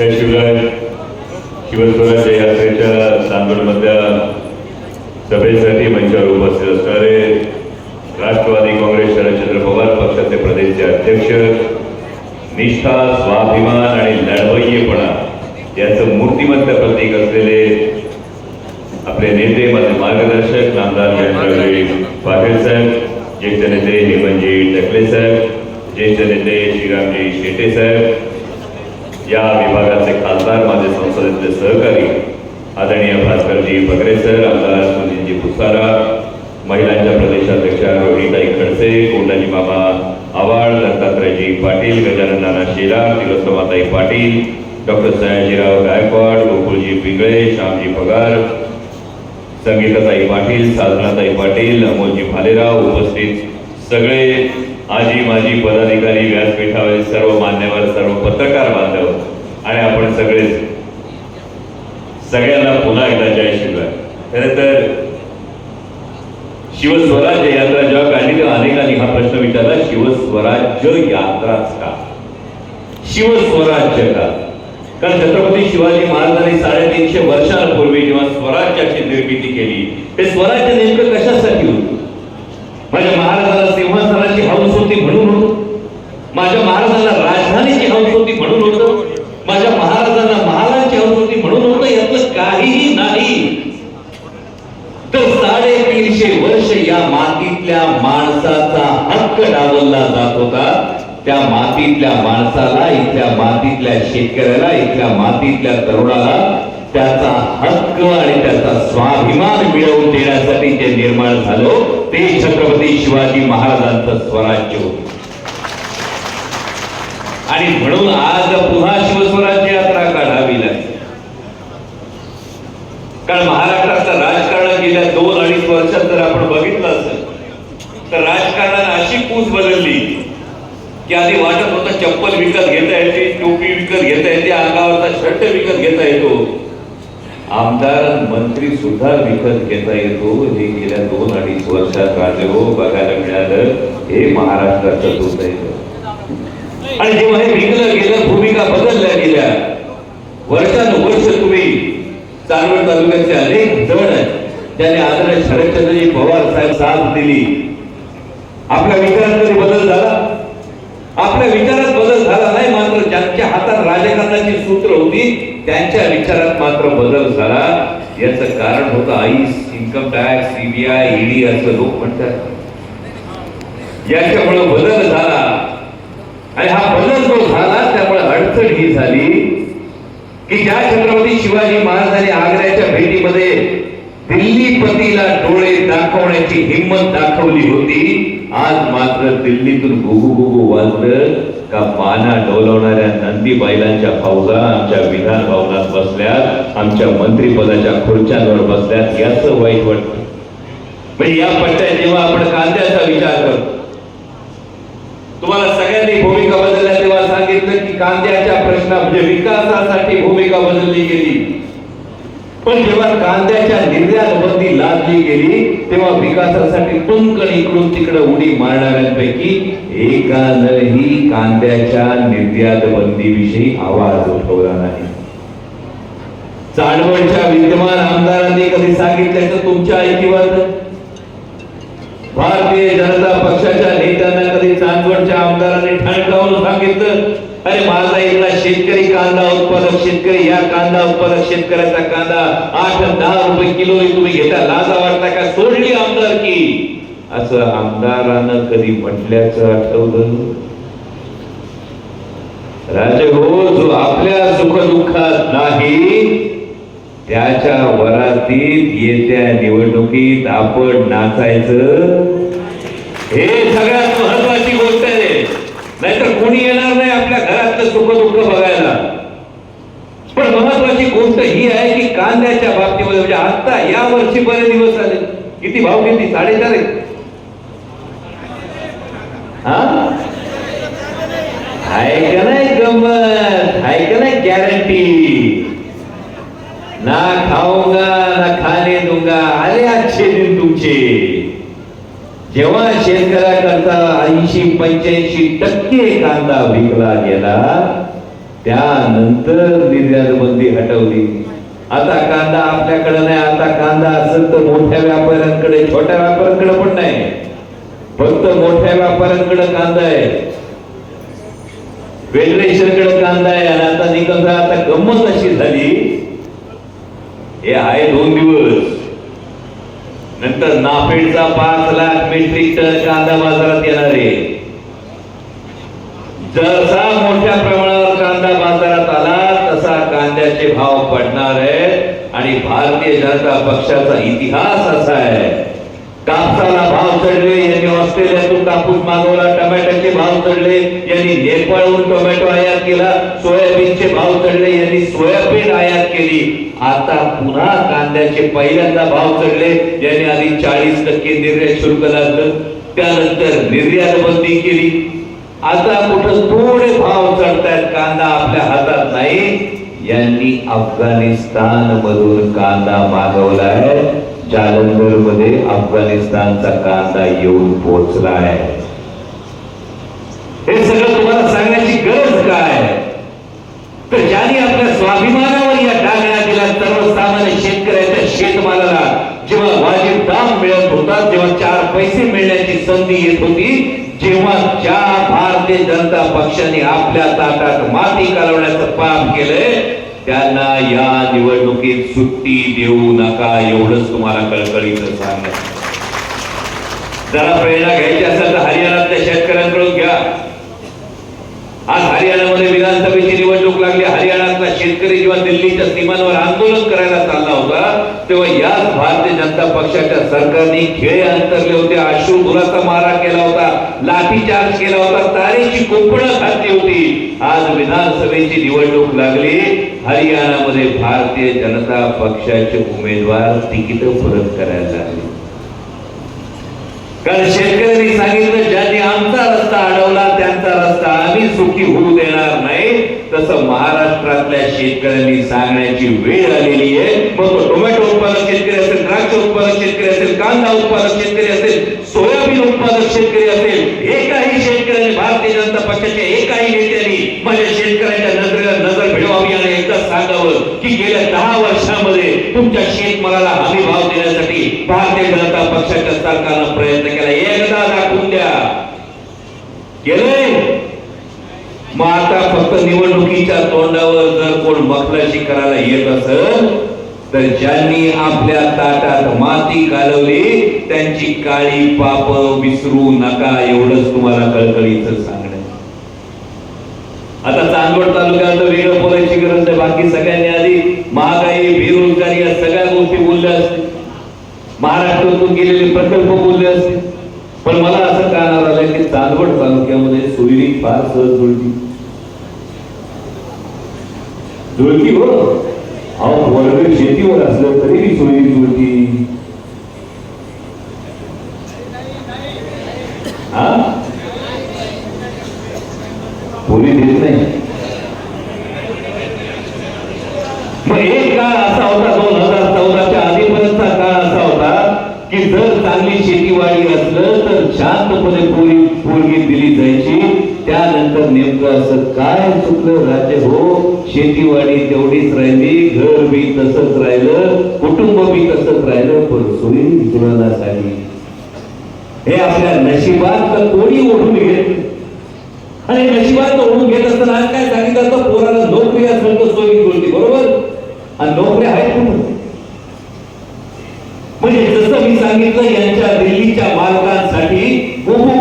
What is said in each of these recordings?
त्याशिवाय शिवराय. शिवस्वराज्य यात्रेच्या सभेसाठी मंचावर उपस्थित असणारे राष्ट्रवादी काँग्रेस शरदचंद्र पवार पक्षाचे प्रदेशचे अध्यक्ष निष्ठा स्वाभिमान आणि लढवय्येपणा याचं मूर्तिमंत प्रतीक असलेले आपले नेते माझे मार्गदर्शक नामदार जयंतरावजी पाटील साहेब ज्येष्ठ नेते हेमंतजी टकले साहेब ज्येष्ठ नेते श्रीरामजी शेटे साहेब या विभागाचे खासदार माझे संसदेतले सहकारी आदरणीय भास्करजी बगरे सर आमदार सुनीलजी भुसारा महिलांच्या प्रदेशाध्यक्षा रोहिताई खडसे कोंडाजी बाबा आवाळ दत्तात्रयजी पाटील गजानन नाना शेलार तिलोत्तमाताई पाटील डॉक्टर सयाजीराव गायकवाड गोकुळजी पिंगळे श्यामजी पगार संगीताताई पाटील साधनाताई पाटील अमोलजी भालेराव उपस्थित सगळे आजी माजी पदाधिकारी व्यासपीठावरील सर्व मान्यवर सर्व पत्रकार बांधव आणि आपण सगळेच सगळ्यांना पुन्हा एकदा जय शिवराय. खरं तर शिवस्वराज्य यात्रा जेव्हा काढली तेव्हा अनेकांनी हा प्रश्न विचारला शिवस्वराज्य यात्राच का? शिवस्वराज्य का? कारण छत्रपती शिवाजी महाराजांनी साडेतीनशे वर्षांपूर्वी जेव्हा स्वराज्याची निर्मिती केली ते स्वराज्य नेमकं कशासाठी होत? म्हणजे महाराज साडेतीनशे वर्ष या मातीतल्या माणसाचा हक्क डावलला जात होता त्या मातीतल्या माणसाला इथल्या मातीतल्या शेतकऱ्याला इथल्या मातीतल्या तरुणाला त्याचा हक्क आणि त्याचा स्वाभिमान मिळवून देण्यासाठी जे निर्माण झालो ते छत्रपती शिवाजी महाराजांचं स्वराज्य होतं. आणि म्हणून आज पुन्हा शिवस्वराज्य यात्रा काढावी लागली. कारण महाराज राजकारण गेल्या दोन अडीच वर्षात जर आपण बघितलं असेल तर राजकारणाने अशी पूस बदलली की आधी वाटत होतं चप्पल विकत घेता येते टोपी विकत घेता येते अंगावरचा शर्ट विकत घेता येतो. आमदार मंत्री सुद्धा विकत घेता येतो. हे गेल्या दोन अडीच वर्षात राजे हो बघायला मिळालं हे महाराष्ट्राचं दुर्दैव आणि जेव्हा हे विकलं गेलं भूमिका बदलल्या गेल्या. वर्षानुवर्ष तुम्ही चांदवड तालुक्याचे अनेक जण आहेत. ज्यांनी आदरणीय शरदचंद्रजी पवार साहेब साथ दिली. आपल्या विचारात कधी बदल झाला? आपल्या विचारात बदल झाला नाही मात्र ज्यांच्या हातात राजकारणाची सूत्र होती त्यांच्या विचारात मात्र बदल झाला. याच कारण होतं आईस इन्कम टॅक्स सीबीआय ईडी असं लोक म्हणतात. याच्यामुळे बदल झाला. आणि हा बदल जो झाला त्यामुळे अडचण ही झाली की ज्या छत्रपती शिवाजी महाराजांनी आग्र्याच्या भेटीमध्ये पतीला डोळे दाखवण्याची हिंमत दाखवली होती. आज मात्र दिल्लीतून गुगु गुगु वाजलं का पाना डोलवणाऱ्या नंदी बैलांच्या फौजा आमच्या विधान भवनात बसल्यात आमच्या मंत्रीपदाच्या खुर्च्यांवर बसल्यात. याच वाईट वाटत. म्हणजे या पट्ट्यात जेव्हा आपण कांद्याचा विचार करतो तुम्हाला सगळ्यांनी भूमिका बदलल्या तेव्हा सांगितलं की कांद्याच्या प्रश्ना म्हणजे विकासासाठी भूमिका बदलली गेली. पण जेव्हा कांद्याच्या निर्यात बंदी लादली गेली तेव्हा विकासासाठी कुंकण इकडून तिकडे उडी मारणाऱ्यांपैकी एकानंही कांद्याच्या निर्यात बंदीविषयी आवाज उठवला नाही. चांदवडच्या विद्यमान आमदारांनी कधी सांगितल्याचं तुमच्या ऐकिवर? भारतीय जनता पक्षाच्या नेत्यांना कधी चांदवडच्या आमदारांनी ठणकावून सांगितलं? अरे माझा इथला शेतकरी कांदा उत्पादक शेतकरी या कांदा उत्पादक शेतकऱ्याचा कांदा आठ दहा रुपये किलो तुम्ही घेता. लाजा वाटता का? सोडली आमदार की. असं आमदारानं कधी म्हटल्याचं आठवलं राजे हो जो आपल्या सुखदुःखात नाही त्याच्या वरातीत येत्या निवडणुकीत आपण नाचायचं? हे सगळ्यात महत्वाची गोष्ट आहे नाहीतर कोणी येणार नाही आपल्या घरातलं सुख दुःख बघायला पण महत्वाची गोष्ट ही आहे की कांद्याच्या बाबतीमध्ये म्हणजे आता या वर्षी बरे दिवस आले किती भाव किती? साडेचार आहे का नाही गंमत? आहे का नाही गॅरंटी ना खाऊंगा ना खाणे दूंगा. आले आजचे दिन तुमचे. जेव्हा शेतकऱ्याकरता ऐंशी पंच्याऐंशी टक्के कांदा विकला गेला त्यानंतर निर्यात बंदी हटवली. आता कांदा आपल्याकडे नाही आता कांदा असेल तर मोठ्या व्यापाऱ्यांकडे छोट्या व्यापाऱ्यांकडे पण नाही. फक्त मोठ्या व्यापाऱ्यांकडे कांदा आहे. फेडरेशनकडे कांदा आहे आणि आता निकम आता गंमत अशी झाली. हे आहे दोन दिवस. नंतर नाफेडचा पाच लाख मेट्रिक टन कांदा बाजारात येणार आहे. जसा मोठ्या प्रमाणावर कांदा बाजारात आला तसा कांद्याचे भाव पडणार आहेत आणि भारतीय जनता पक्षाचा इतिहास असा आहे. कापसाला भाव चढले यांनी ऑस्ट्रेलियातून कापूस मागवला टमॅटोचे भाव चढले यांनी नेपाळहून टोमॅटो आयात केला सोयाबीनचे भाव चढले यांनी सोयाबीन आयात केली. आता पुन्हा कांद्याचे पहिल्यांदा भाव चढले यांनी आधी चाळीस टक्के निर्यात शुल्क लागलं त्यानंतर निर्यात बंदी केली. आता कुठं थोडे भाव चढतायत कांदा आपल्या हातात नाही. यांनी अफगाणिस्तान मधून कांदा मागवला आहे. जालंधरमध्ये अफगाणिस्तानचा कांदा येऊन पोहोचला आहे. हे सगळं तुम्हाला सांगण्याची गरज काय? तर ज्यांनी आपल्या स्वाभिमानावर या टाकण्या दिला सर्वसामान्य शेतकऱ्याच्या शेतमालाला जेव्हा वाजीब दाम मिळत होता तेव्हा चार पैसे मिळण्याची संधी येत होती. भारतीय जनता पक्षाने आपल्या ताटात माती कालवण्याचं काम केलंय. त्यांना या निवडणुकीत सुट्टी देऊ नका एवढंच तुम्हाला कळकळीचं सांगा जरा प्रेरणा घ्यायची असेल तर हरियाणातल्या शेतकऱ्यांकडून घ्या. आज हरियाणामध्ये विधानसभेची निवडणूक लागली. हरियाणातला शेतकरी जेव्हा दिल्लीच्या सीमांवर आंदोलन करायला चालला होता तेव्हा याच भारतीय जनता पक्षाच्या सरकारने खेळे अंतरले होते. अश्रू धुराचा मारा केला होता लाठीचार्ज केला होता तारेची कुंपणं घातली होती. आज विधानसभेची निवडणूक लागली. हरियाणामध्ये भारतीय जनता पक्षाचे उमेदवार तिकीट परत करायला लागले. कारण शेतकऱ्यांनी सांगितलं ज्यांनी आमचा रस्ता अडवला त्यांचा रस्ता आम्ही सुखी होऊ देणार. तसं महाराष्ट्रातल्या शेतकऱ्यांनी सांगण्याची वेळ आलेली आहे. मग तो टोमॅटो उत्पादक शेतकरी असेल द्राक्ष उत्पादक शेतकरी असेल कांदा उत्पादक शेतकरी असेल सोयाबीन उत्पादक शेतकरी असेल एकाही शेतकऱ्यांनी भारतीय जनता पक्षाच्या एकाही नेत्यांनी माझ्या शेतकऱ्यांच्या नजरेला नजर भिडवावी आणि एकदा सांगावं की गेल्या दहा वर्षामध्ये तुमच्या शेतमालाला हमी भाव देण्यासाठी भारतीय जनता पक्षाच्या सरकारनं प्रयत्न केला. एकदा दाखवून द्या. केलंय? मग आता निवडणुकीच्या तोंडावर जर कोण मखलाशी करायला येत असेल तर ज्यांनी आपल्या ताटात माती घालवली त्यांची काळी पाप विसरू नका एवढंच तुम्हाला कळकळीच सांगणं. आता चांदवड तालुक्यात वेगळं बोलायची गरज आहे. बाकी सगळ्यांनी आधी महागाई बेरोजगारी या सगळ्या गोष्टी बोलल्या असतील. महाराष्ट्रातून गेलेले प्रकल्प बोलले असतील. पण मला असं कानावर आलं की चांदवड तालुक्यामध्ये सोयरी फार सहज जुळली जुळती हो अहो वर्ग शेतीवर असलं तरी सोयी जुळती हा पोरी देत नाही मग एक काळ असा होता दोन हजार चौदाच्या आधीपर्यंतचा काळ असा होता की जर चांगली शेतीवाडी असलं तर शांतपणे पोरी पोरगी दिली जायची त्यानंतर नेमकं असं काय चुकलं राज्य हो शेतीवाडी तेवढीच राहिली घर बी तसंच राहिलं कुटुंब बी तसंच राहिलं पण सोयी कुणाला झाली हे आपल्या नशिबात तर कोणी ओढून घेत आणि नशिबात ओढून घेत असताना आज काय सांगितलं तर पोराला नोकरी असेल तर सोयी गोष्टी बरोबर? आणि नोकऱ्या आहेत कुठं? म्हणजे जसं मी सांगितलं यांच्या दिल्लीच्या मालकांसाठी गुबू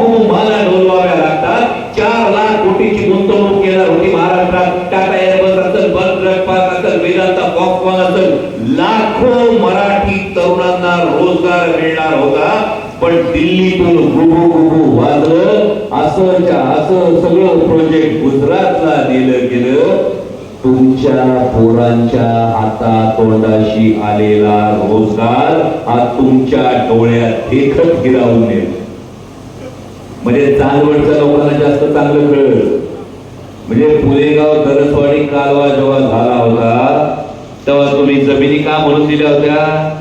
पण दिल्लीतून गुबू गुबू वाजलं असंच्या असं सगळं प्रोजेक्ट गुजरातला दिलं गेलं. तुमच्या पोरांच्या हाता तोंडाशी आलेला रोजगार हा तुमच्या डोळ्यात देखत हिरावून नये म्हणजे चांदवडच्या लोकांना जास्त चांगलं कळलं. म्हणजे पुलेगाव दरसवाडी कालवा जेव्हा झाला होता तेव्हा तुम्ही जमिनी का म्हणून दिल्या होत्या?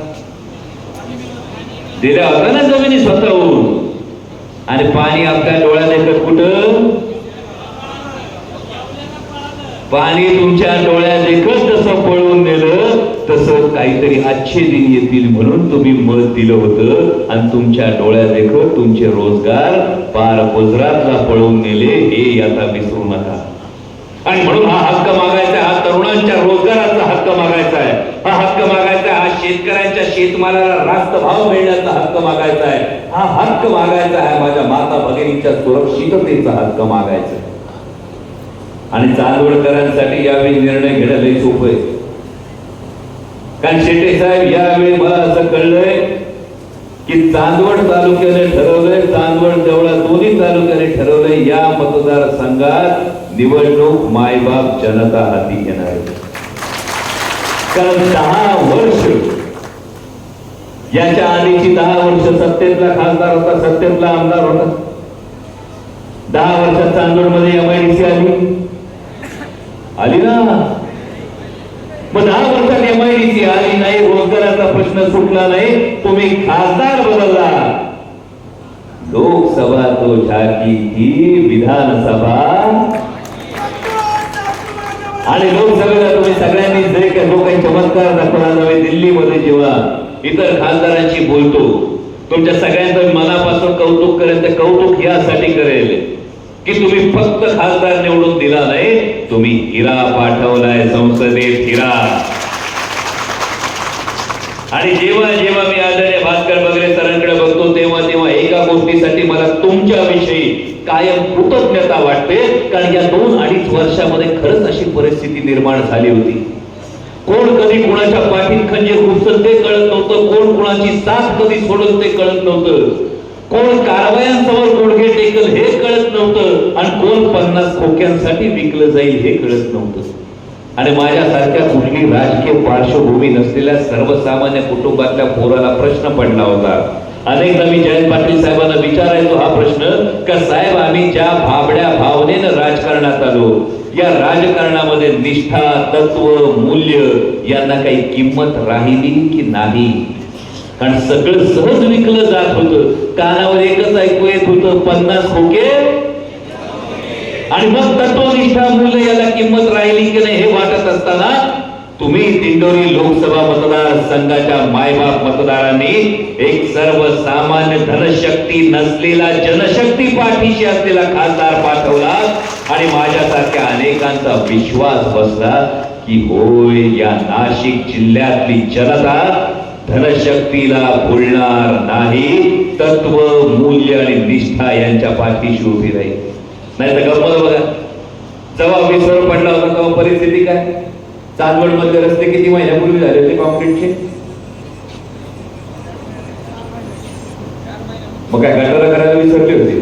दिल्या होता ना जमिनी स्वतःहून. आणि पाणी आपल्या डोळ्यात येतं कुठं? पाणी तुमच्या डोळ्यात देखत तसं पळवून नेलं तसं काहीतरी आजचे दिन येतील म्हणून तुम्ही मत दिलं होतं. आणि तुमच्या डोळ्यात देखत तुमचे रोजगार पार गुजरातला पळवून नेले हे आता विसरू नका. आणि म्हणून हा हक्क मागायचा हा तरुणांच्या रोजगाराचा हक्क मागायचा आहे. हा हक्क मागायचा हा शेतकऱ्या शेतमालाला रास्त भाव मिळण्याचा हक्क मागायचा आहे. हा हक्क मागायचा आहे माझ्या माता भगिनीच्या सुरक्षिततेचा हक्क मागायचा आहे. आणि चांदवडकरांसाठी यावेळी निर्णय घेणं लई सोपं आहे. कारण शेटे साहेब यावेळी मला असं कळलंय की चांदवड तालुक्याने ठरवलंय चांदवड देवळा दोन्ही तालुक्याने ठरवलंय या मतदारसंघात निवडणूक मायबाप जनता हाती घेणार कारण दहा वर्ष याच्या आधीची दहा वर्ष सत्तेतला खासदार होता सत्तेतला आमदार होता. दहा वर्षात चांदोडमध्ये एमआयडीसी आली. आली ना. मग दहा वर्षात एमआयडीसी आली नाही रोजगाराचा प्रश्न सुटला नाही तुम्ही खासदार बदलला. लोकसभा तो झाकी की विधानसभा. आणि लोकसभेला तुम्ही सगळ्यांनी जे काही लोकांनी चमत्कार दाखवला नव्हे दिल्लीमध्ये जेव्हा इतर खासदारांशी बोलतो तुमच्या सगळ्यांचं मनापासून कौतुक करेल ते कौतुक यासाठी करेल. की तुम्ही फक्त खासदार निवडून दिला नाही तुम्ही हिरा पाठवलाय संसदेत हिरा. आणि जेव्हा जेव्हा मी आदरणीय भास्कर वगैरे सरांकडे बघतो तेव्हा तेव्हा एका गोष्टीसाठी मला तुमच्याविषयी कायम कृतज्ञता वाटते कारण या दोन अडीच वर्षामध्ये खरंच अशी परिस्थिती निर्माण झाली होती. कोण कधी कुणाच्या पाठीत खंजीर खुपसत ते कळत नव्हतं. कोण कुणाची साथ कधी सोडत ते कळत नव्हतं. कोण कारवायांसमोर गुडघे टेकल हे कळत नव्हतं. आणि कोण पन्नास खोक्यांसाठी विकलं जाईल हे कळत नव्हतं. आणि माझ्यासारख्या कुठली राजकीय पार्श्वभूमी नसलेल्या सर्वसामान्य कुटुंबातल्या पोराला प्रश्न पडला होता. अनेकदा मी जयंत पाटील साहेबांना विचारायचो हा प्रश्न का साहेब आम्ही ज्या भाबड्या भावनेनं राजकारणात आलो या राजकारणामध्ये निष्ठा तत्व मूल्य यांना काही किंमत राहिली की नाही? कारण सगळं सहज विकलं जात होतं. कानावर एकच ऐकू येत होतं पन्नास खोके? आणि मग तत्वनिष्ठा मूल्य याला किंमत राहिली की नाही हे वाटत असताना तुम्ही दिंडोरी लोकसभा मतदारसंघाच्या मायबाप मतदारांनी एक सर्वसामान्य धनशक्ती नसलेला जनशक्ती पाठीशी असलेला खासदार पाठवला आणि माझ्यासारख्या अनेकांचा विश्वास बसला की होय या नाशिक जिल्ह्यातली जनता धनशक्तीला भुलणार नाही तत्व मूल्य आणि निष्ठा यांच्या पाठीशी उभी राहील. नाही तर गमत बघा जेव्हा विसर पडला होता तेव्हा परिस्थिती काय? चांदवडमध्ये रस्ते किती महिन्यापूर्वी झाले होते? कॉन्क्रीटचे मग काय गटारा करायला विसरले होते?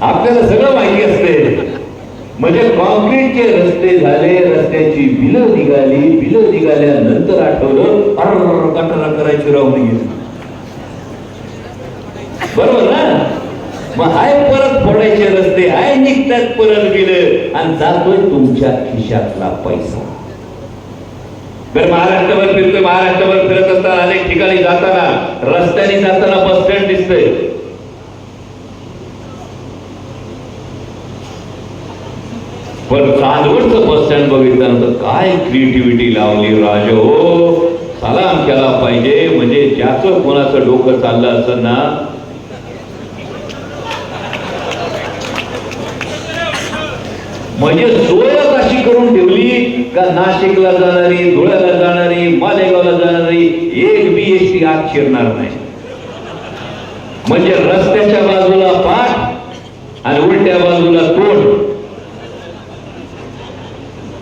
आपल्याला सगळं माहिती असते. म्हणजे कॉन्क्रीटचे रस्ते झाले रस्त्याची बिलं निघाली बिलं निघाल्यानंतर आठवलं अर गटारा करायची राहून गेली. बरोबर ना? मग हाय परत फोडायचे रस्ते हाय निघतात परत बिल. आणि जातोय तुमच्या खिशातला पैसा. तर महाराष्ट्रभर फिरतोय महाराष्ट्रभर फिरत असताना अनेक ठिकाणी जाताना रस्त्याने जाताना बस स्टँड दिसतंय. पण चांदवडचं बस स्टँड बघितल्यानंतर काय क्रिएटिव्हिटी लावली राजो. सलाम केला पाहिजे. म्हणजे ज्याचं कोणाचं डोकं चाललं असं ना म्हणजे सोयच अशी करून ठेवली? का नाशिकला जाणारी धुळ्याला जाणारी मालेगावला जाणारी एक बी एस टी आत शिरणार नाही. म्हणजे रस्त्याच्या बाजूला पाठ आणि उलट्या बाजूला तोंड.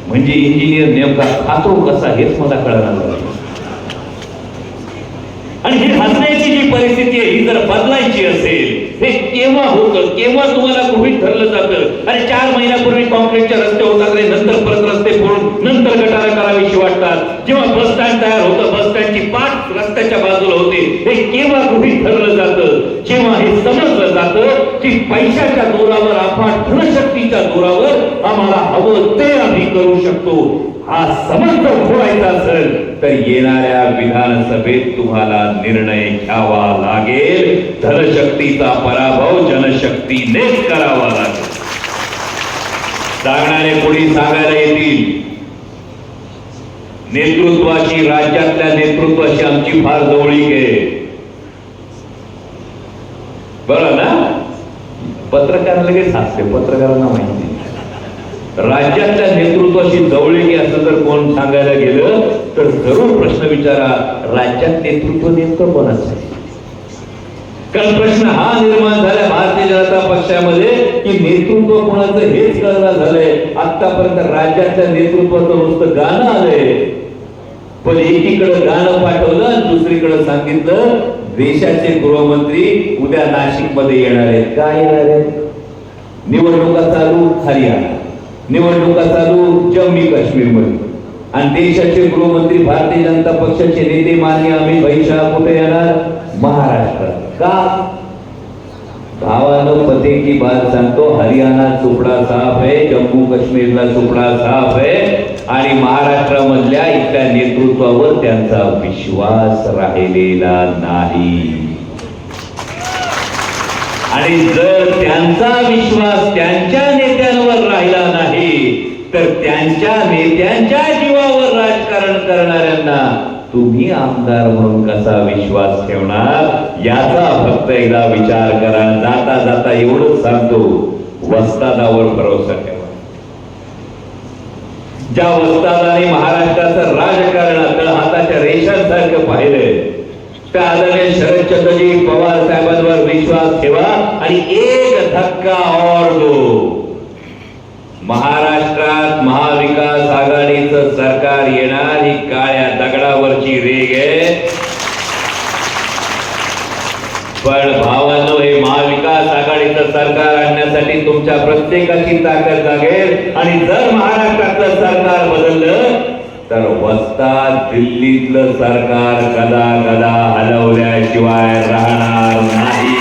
म्हणजे इंजिनियर नेमका खातो कसा हेच मला कळणार आणि ही हसण्याची जी परिस्थिती आहे ही जर बदलायची असेल हे केव्हा होतं? केव्हा तुम्हाला गृहित धरलं जातं? अरे चार महिन्यापूर्वी कॉन्क्रीटच्या रस्ते होतात रे नंतर परत रस्ते फोडून नंतर गटारा करावीशी वाटतात. जेव्हा बस स्टँड तयार होतं बस स्टँडची पाच रस्त्याच्या बाजूला होते. हे केव्हा गृहित धरलं जातं? जेव्हा हे समजलं जातं की पैशाच्या जोरावर आपण धनशक्तीच्या जोरावर आम्हाला हवं ते आम्ही करू शकतो. हा समज जर असेल तर येणाऱ्या विधानसभेत तुम्हाला निर्णय घ्यावा लागेल. धनशक्तीचा पराभव जनशक्तीनेच करावा लागेल. सांगणारे कोणी सांगायला येतील? नेतृत्वाची राज्यातल्या नेतृत्वाची आमची फार जवळीक आहे. बरं ना? पत्रकार लगेच हसते पत्रकारांना माहिती. राज्यातल्या नेतृत्वाशी जवळीकी असं जर कोण सांगायला गेलं तर जरूर प्रश्न विचारा राज्यात नेतृत्व नेमकं कोणाचं आहे? कारण प्रश्न हा निर्माण झाला भारतीय जनता पक्षामध्ये की नेतृत्व कोणाचं हेच कळणार झालंय. आतापर्यंत राज्यातल्या नेतृत्वाचं नुसतं गाणं आलंय. पण एकीकडे गाणं पाठवलं आणि दुसरीकडे सांगितलं देशाचे गृहमंत्री उद्या नाशिकमध्ये येणार आहेत. काय येणार आहेत? निवडणुका चालू हरियाणा. निवडणुका चालू जम्मू काश्मीरमध्ये आणि देशाचे गृहमंत्री भारतीय जनता पक्षाचे नेते मान्य अमित भाई शहा कुठे येणार? महाराष्ट्रात. का? भावानं पते की बात सांगतो हरियाणा चोपडा साफ आहे जम्मू काश्मीरला चोपडा साफ आहे आणि महाराष्ट्रामधल्या इथल्या नेतृत्वावर त्यांचा विश्वास राहिलेला नाही. आणि जर त्यांचा विश्वास त्यांच्या नेत्यांवर राहिला नाही तर त्यांच्या नेत्यांच्या जीवावर राजकारण करणाऱ्यांना तुम्ही आमदार म्हणून कसा विश्वास ठेवणार? याचा फक्त एकदा विचार करा. जाता जाता एवढंच सांगतो. वस्तादावर भरोसा ठेवा. ज्या वस्तादाने महाराष्ट्राचं राजकारण आपल्या हाताच्या रेषांसारखं पाहिलंय त्या आदरणीय शरदचंद्रजी पवार साहेबांवर विश्वास ठेवा आणि एक धक्का और दो. महाराष्ट्रात महाविकास आघाडीचं सरकार येणार ही काळ्या दगडावरची रेग आहे. पण भावानो हे महाविकास आघाडीचं सरकार आणण्यासाठी तुमच्या प्रत्येकाची ताकद लागेल. आणि जर महाराष्ट्रातलं सरकार बदललं तर वस्ता दिल्लीतलं सरकार कदा कदा हलवल्याशिवाय राहणार नाही.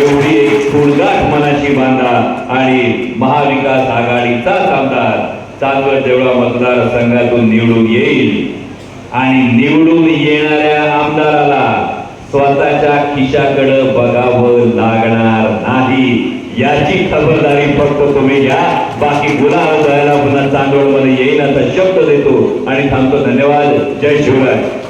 एवढी एक फुलगाठ मनाची बांधा आणि महाविकास आघाडीचाच आमदार चांदवड देवळा मतदारसंघातून निवडून येईल. आणि निवडून येणाऱ्या आमदाराला स्वतःच्या खिशाकडं बघावं लागणार नाही. याची खबरदारी फक्त तुम्ही घ्या. बाकी गुन्हा जायला पुन्हा चांदवडमध्ये येईल असा शब्द देतो आणि थांबतो. धन्यवाद. जय शिवराय.